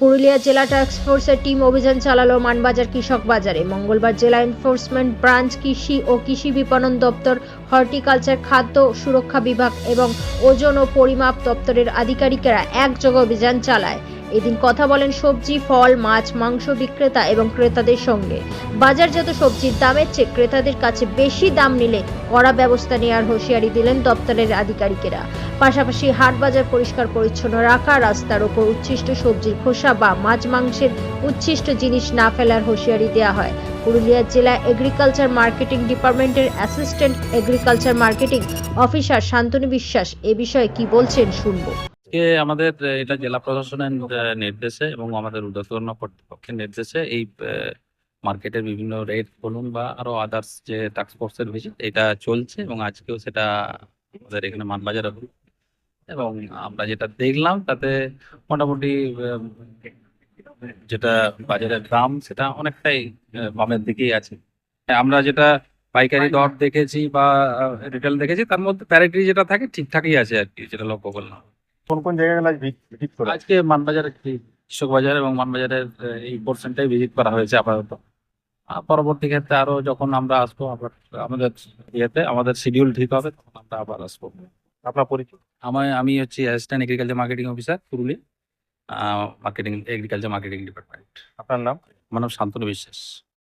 পুরুলিয়া জেলা টাস্ক ফোর্সের টিম অভিযান চালালো মানবাজার কৃষক বাজারে। মঙ্গলবার জেলা এনফোর্সমেন্ট ব্রাঞ্চ কৃষি ও কৃষি বিপণন দপ্তর হর্টিকালচার খাদ্য সুরক্ষা বিভাগ এবং ওজন ও পরিমাপ দপ্তরের আধিকারিকেরা একযোগে অভিযান চালায়। এদিন কথা বলেন সবজি, ফল, মাছ, মাংস বিক্রেতা এবং ক্রেতাদের সঙ্গে। বাজারজাত সবজির দামের চেয়ে ক্রেতাদের কাছে বেশি দাম নিলে কড়া ব্যবস্থা নেওয়ার হুঁশিয়ারি দিলেন দপ্তরের আধিকারিকেরা। পাশাপাশি হাট বাজার পরিষ্কার পরিচ্ছন্ন রাখা, রাস্তার ওপর উচ্ছিষ্ট সবজির খোসা বা মাছ মাংসের উচ্ছিষ্ট জিনিস না ফেলার হুঁশিয়ারি দেওয়া হয়। পুরুলিয়া জেলা এগ্রিকালচার মার্কেটিং ডিপার্টমেন্টের assistant agriculture marketing officer Shantanu Biswas এ বিষয়ে কি বলছেন শুনব। আমাদের, এটা জেলা প্রশাসনের নির্দেশে এবং আমাদের উদ্যোতন কর্তৃপক্ষের নির্দেশে এই মার্কেটের বিভিন্ন রেট বলুন বা আরও আদার্স যে টাস্ক ফোর্সের ভিজিট এটা চলছে এবং আজকেও সেটা আমাদের এখানে মানবাজারে হলো। এবং আমরা যেটা দেখলাম তাতে মোটামুটি যেটা বাজারের দাম সেটা অনেকটাই বামের দিকেই আছে। আমরা যেটা পাইকারি দর দেখেছি বা রিটেল দেখেছি তার মধ্যে প্যারিটি যেটা থাকে ঠিকঠাকই আছে আর কি যেটা লক্ষ্য করলাম। কোন কোন জায়গাগুলো আজকে মানবাজার কৃষক বাজার এবং মানবাজারের এই পোর্শনটাই ভিজিট করা হয়েছে আপাতত। পরবর্তী ক্ষেত্রে আরও যখন আমরা আসব আবার আমাদের ইয়েতে আমাদের শিডিউল ঠিক হবে তখন আমরা আবার আসব। আপনার পরিচয়? আমার আমি হচ্ছে assistant agriculture marketing officer Purulia marketing agriculture marketing department আপনার নাম? মানব নাম শান্তনু বিশ্বাস।